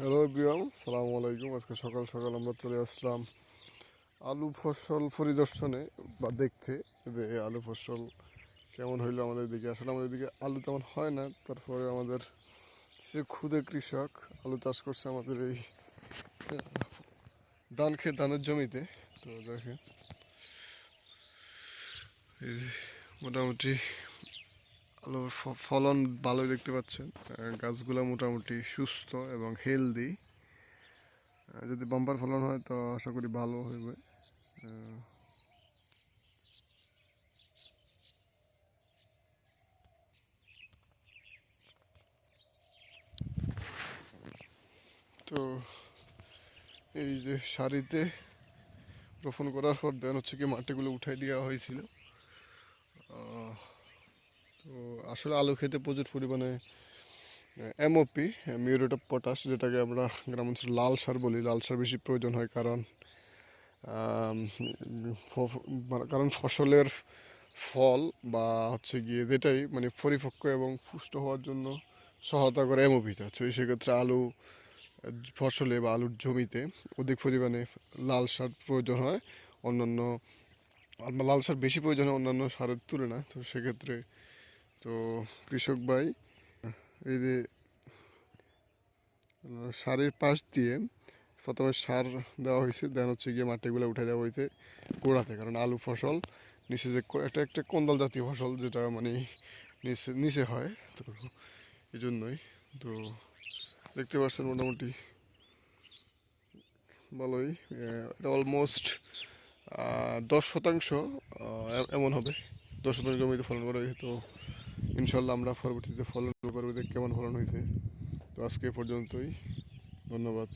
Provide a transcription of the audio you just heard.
Hello ব্রিয়াম সালামু আলাইকুম আজকে সকাল সকাল আমরা চলে আসলাম আলু ফসল পরিদর্শনে বা দেখতে যে আলু ফসল কেমন হইল আমাদের দিকে। আসলে আমাদের দিকে আলু তেমন হয় না। তারপরে আমাদের কিছু ক্ষুদে কৃষক আলু চাষ করছে আমাদের এই ধান খেয়ে ধানের জমিতে। তো দেখেন মোটামুটি আলুর ফলন ভালোই দেখতে পাচ্ছেন। গাছগুলো মোটামুটি সুস্থ এবং হেলদি যদি বাম্পার ফলন হয় তো আশা করি ভালো হইবে। তো এই যে সারিতে রোপণ করার পর দেন হচ্ছে কি মাটিগুলো উঠাই দেওয়া হয়েছিল। তো আসলে আলু খেতে প্রচুর পরিমাণে এমওপি মিউরেট অফ পটাশ যেটাকে আমরা গ্রাম অঞ্চলে লাল সার বলি। লাল সার বেশি প্রয়োজন হয় কারণ মানে- কারণ ফসলের ফল বা হচ্ছে গিয়ে যেটাই মানে পরিপক্ক এবং পুষ্ট হওয়ার জন্য সহায়তা করে এমওপিটা তো সেক্ষেত্রে আলু, ফসলে বা আলুর জমিতে অধিক পরিমাণে লাল সার প্রয়োজন হয়। অন্যান্য লাল সার বেশি প্রয়োজন হয় অন্যান্য সারের তুলনায়। তো সেক্ষেত্রে তো কৃষক ভাই, এই যে সারের পাশ দিয়ে প্রথমে সার দেওয়া হয়েছে, দেন হচ্ছে গিয়ে মাটিগুলো উঠে দেওয়া হয়েছে গোড়াতে, কারণ আলু ফসল নিচে যে একটা একটা কন্দাল জাতীয় ফসল যেটা মানে নিচে নিচে হয়, তো এই জন্যই তো দেখতে পাচ্ছেন মোটামুটি ভালোই এটা অলমোস্ট দশ শতাংশ এমন হবে। দশ শতাংশ জমিতে ফলন করা হয়েছে তো ইনশাল্লাহ আমরা পরবর্তীতে ফলন করব যে কেমন ফলন হয়েছে। তো আজকে পর্যন্তই। ধন্যবাদ।